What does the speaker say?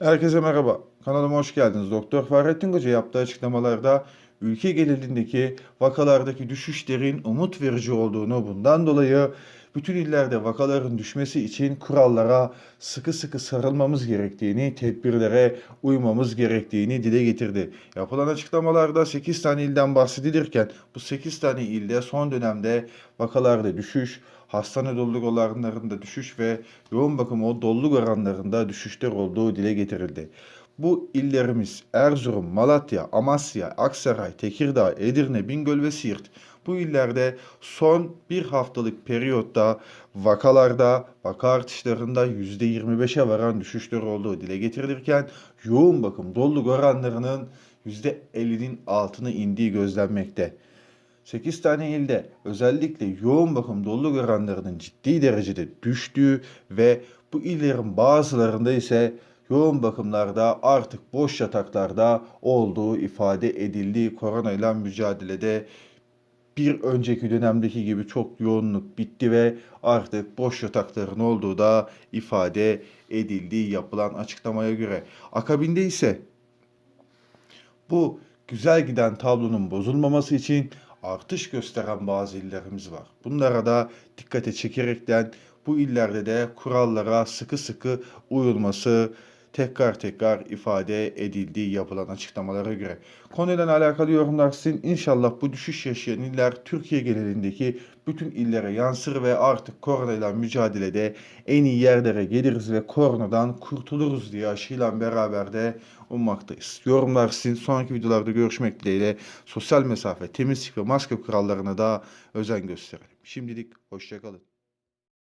Herkese merhaba. Kanalıma hoş geldiniz. Doktor Fahrettin Koca yaptığı açıklamalarda ülke genelindeki vakalardaki düşüşlerin umut verici olduğunu bundan dolayı bütün illerde vakaların düşmesi için kurallara sıkı sıkı sarılmamız gerektiğini, tedbirlere uymamız gerektiğini dile getirdi. Yapılan açıklamalarda 8 tane ilden bahsedilirken bu 8 tane ilde son dönemde vakalarda düşüş, hastane doluluk oranlarında düşüş ve yoğun bakım o doluluk oranlarında düşüşler olduğu dile getirildi. Bu illerimiz Erzurum, Malatya, Amasya, Aksaray, Tekirdağ, Edirne, Bingöl ve Siirt. Bu illerde son bir haftalık periyotta vakalarda, vaka artışlarında %25'e varan düşüşler olduğu dile getirilirken yoğun bakım doluluk oranlarının %50'nin altına indiği gözlenmekte. 8 tane ilde özellikle yoğun bakım doluluk oranlarının ciddi derecede düştüğü ve bu illerin bazılarında ise yoğun bakımlarda artık boş yataklarda olduğu ifade edildiği koronayla mücadelede bir önceki dönemdeki gibi çok yoğunluk bitti ve artık boş yatakların olduğu da ifade edildiği yapılan açıklamaya göre. Akabinde ise bu güzel giden tablonun bozulmaması için artış gösteren bazı illerimiz var. Bunlara da dikkate çekerekten bu illerde de kurallara sıkı sıkı uyulması tekrar tekrar ifade edildiği yapılan açıklamalara göre. Konuyla alakalı yorumlar sizin. İnşallah bu düşüş yaşayan iller Türkiye genelindeki bütün illere yansır ve artık koronayla mücadelede en iyi yerlere geliriz ve koronadan kurtuluruz diye aşıyla beraber de ummaktayız. Yorumlar sizin. Sonraki videolarda görüşmek dileğiyle sosyal mesafe, temizlik ve maske kurallarına da özen gösterelim. Şimdilik hoşçakalın.